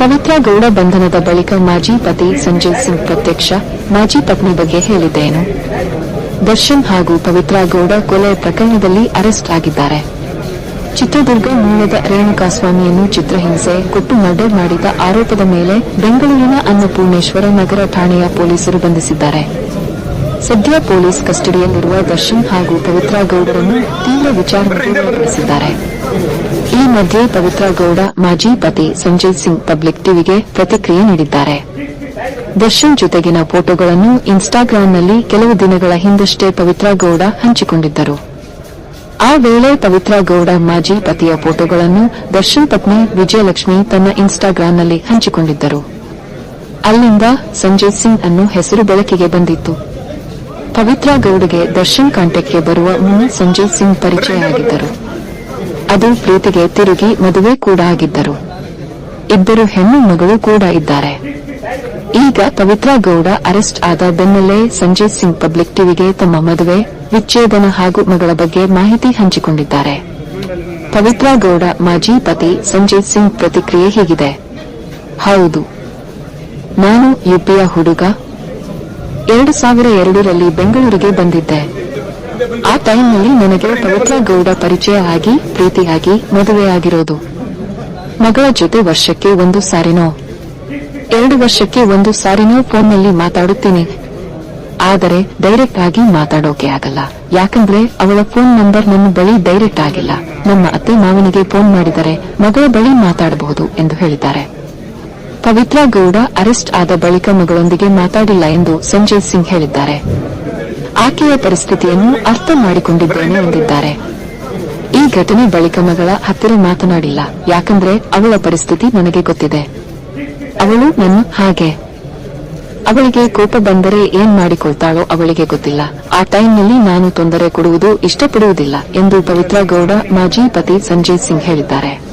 ಪವಿತ್ರ ಗೌಡ ಬಂಧನದ ಬಳಿಕ ಮಾಜಿ ಪತಿ ಸಂಜಯ್ ಸಿಂಗ್ ಪ್ರತ್ಯಕ್ಷ, ಮಾಜಿ ಪತ್ನಿ ಬಗ್ಗೆ ಹೇಳಿದ್ದೇನು. ದರ್ಶನ್ ಹಾಗೂ ಪವಿತ್ರ ಗೌಡ ಕೊಲೆ ಪ್ರಕರಣದಲ್ಲಿ ಅರೆಸ್ಟ್ ಆಗಿದ್ದಾರೆ. ಚಿತ್ರದುರ್ಗ ಮೂಲದ ರೇಣುಕಾಸ್ವಾಮಿಯನ್ನು ಚಿತ್ರಹಿಂಸೆ, ಕೊಟ್ಟು ಮರ್ಡರ್ ಮಾಡಿದ ಆರೋಪದ ಮೇಲೆ ಬೆಂಗಳೂರಿನ ಅನ್ನಪೂರ್ಣೇಶ್ವರ ನಗರ ಠಾಣೆಯ ಪೊಲೀಸರು ಬಂಧಿಸಿದ್ದಾರೆ. ಸದ್ಯ ಪೊಲೀಸ್ ಕಸ್ಟಡಿಯಲ್ಲಿರುವ ದರ್ಶನ್ ಹಾಗೂ ಪವಿತ್ರ ಗೌಡರನ್ನು ತೀವ್ರ ವಿಚಾರಣೆಗೆ ಒಳಪಡಿಸಿದ್ದಾರೆ ಈ ಮಧ್ಯೆ ಪವಿತ್ರ ಗೌಡ ಮಾಜಿ ಪತಿ ಸಂಜಯ್ ಸಿಂಗ್ ಪಬ್ಲಿಕ್ ಟಿವಿಗೆ ಪ್ರತಿಕ್ರಿಯೆ ನೀಡಿದ್ದಾರೆ. ದರ್ಶನ್ ಜೊತೆಗಿನ ಫೋಟೋಗಳನ್ನು ಇನ್ಸ್ಟಾಗ್ರಾಂನಲ್ಲಿ ಕೆಲವು ದಿನಗಳ ಹಿಂದಷ್ಟೇ ಪವಿತ್ರ ಗೌಡ ಹಂಚಿಕೊಂಡಿದ್ದರು. ಆ ವೇಳೆ ಪವಿತ್ರ ಗೌಡ ಮಾಜಿ ಪತಿಯ ಫೋಟೋಗಳನ್ನು ದರ್ಶನ್ ಪತ್ನಿ ವಿಜಯಲಕ್ಷ್ಮಿ ತನ್ನ ಇನ್ಸ್ಟಾಗ್ರಾಂನಲ್ಲಿ ಹಂಚಿಕೊಂಡಿದ್ದರು. ಅಲ್ಲಿಂದ ಸಂಜಯ್ ಸಿಂಗ್ ಅನ್ನು ಹೆಸರು ಬೆಳಕಿಗೆ ಬಂದಿತ್ತು. ಪವಿತ್ರ ಗೌಡಗೆ ದರ್ಶನ್ ಕಾಂಟೆಕ್ಟ್ಗೆ ಬರುವ ಮುನ್ನ ಸಂಜಯ್ ಸಿಂಗ್ ಪರಿಚಯ ಆಗಿದ್ದರು ಅದು ಪ್ರೀತಿಗೆ ತಿರುಗಿ ಮದುವೆ ಕೂಡ ಆಗಿದ್ದರು. ಇಬ್ಬರು ಹೆಣ್ಣು ಮಗಳು ಕೂಡ ಇದ್ದಾರೆ. ಈಗ ಪವಿತ್ರ ಗೌಡ ಅರೆಸ್ಟ್ ಆದ ಬೆನ್ನಲ್ಲೇ ಸಂಜಯ್ ಸಿಂಗ್ ಪಬ್ಲಿಕ್ ಟಿವಿಗೆ ತಮ್ಮ ಮದುವೆ, ವಿಚ್ಛೇದನ ಹಾಗೂ ಮಗಳ ಬಗ್ಗೆ ಮಾಹಿತಿ ಹಂಚಿಕೊಂಡಿದ್ದಾರೆ. ಪವಿತ್ರ ಗೌಡ ಮಾಜಿ ಪತಿ ಸಂಜಯ್ ಸಿಂಗ್ ಪ್ರತಿಕ್ರಿಯೆ ಹೀಗಿದೆ. ಹೌದು. ನಾನು ಯುಪಿಯ ಹುಡುಗ. ಎರಡು ಸಾವಿರ ಎರಡರಲ್ಲಿ ಬೆಂಗಳೂರಿಗೆ ಬಂದಿದ್ದೆ. ಆ ಟೈಮ್ನಲ್ಲಿ ನನಗೆ ಪವಿತ್ರ ಗೌಡ ಪರಿಚಯ ಆಗಿ ಪ್ರೀತಿಯಾಗಿ, ಮದುವೆಯಾಗಿರೋದು. ಮಗಳ ಜೊತೆ ವರ್ಷಕ್ಕೆ ಒಂದು ಸಾರಿನೋ? ಎರಡು ವರ್ಷಕ್ಕೆ ಒಂದು ಸಾರಿನೋ ಫೋನ್ನಲ್ಲಿ ಮಾತಾಡುತ್ತೇನೆ. ಆದರೆ ಡೈರೆಕ್ಟ್ ಆಗಿ ಮಾತಾಡೋಕೆ ಆಗಲ್ಲ. ಯಾಕಂದ್ರೆ ಅವಳ ಫೋನ್ ನಂಬರ್ ನನ್ನ ಬಳಿ ಡೈರೆಕ್ಟ್ ಆಗಿಲ್ಲ. ನಮ್ಮ ಅತ್ತೆ ಮಾವನಿಗೆ ಫೋನ್ ಮಾಡಿದರೆ ಮಗಳ ಬಳಿ ಮಾತಾಡಬಹುದು ಎಂದು ಹೇಳಿದ್ದಾರೆ. ಪವಿತ್ರ ಗೌಡ ಅರೆಸ್ಟ್ ಆದ ಬಳಿಕ ಮಗಳೊಂದಿಗೆ ಮಾತಾಡಿಲ್ಲ ಎಂದು ಸಂಜಯ್ ಸಿಂಗ್ ಹೇಳಿದ್ದಾರೆ. ಆಕೆಯ ಪರಿಸ್ಥಿತಿಯನ್ನು ಅರ್ಥ ಮಾಡಿಕೊಂಡಿದ್ದೇನೆ ಎಂದಿದ್ದಾರೆ. ಈ ಘಟನೆ ಬಳಿಕ ಮಗಳ ಹತ್ತಿರ ಮಾತನಾಡಿಲ್ಲ. ಯಾಕಂದ್ರೆ ಅವಳ ಪರಿಸ್ಥಿತಿ ನನಗೆ ಗೊತ್ತಿದೆ. ಅವಳು ನನ್ನ ಹಾಗೆ. ಅವಳಿಗೆ ಕೋಪ ಬಂದರೆ ಏನ್ ಮಾಡಿಕೊಳ್ತಾಳೋ ಅವಳಿಗೆ ಗೊತ್ತಿಲ್ಲ. ಆ ಟೈಮ್ನಲ್ಲಿ ನಾನು ತೊಂದರೆ ಕೊಡುವುದು ಇಷ್ಟಪಡುವುದಿಲ್ಲ ಎಂದು ಪವಿತ್ರ ಗೌಡ ಮಾಜಿ ಪತಿ ಸಂಜಯ್ ಸಿಂಗ್ ಹೇಳಿದ್ದಾರೆ.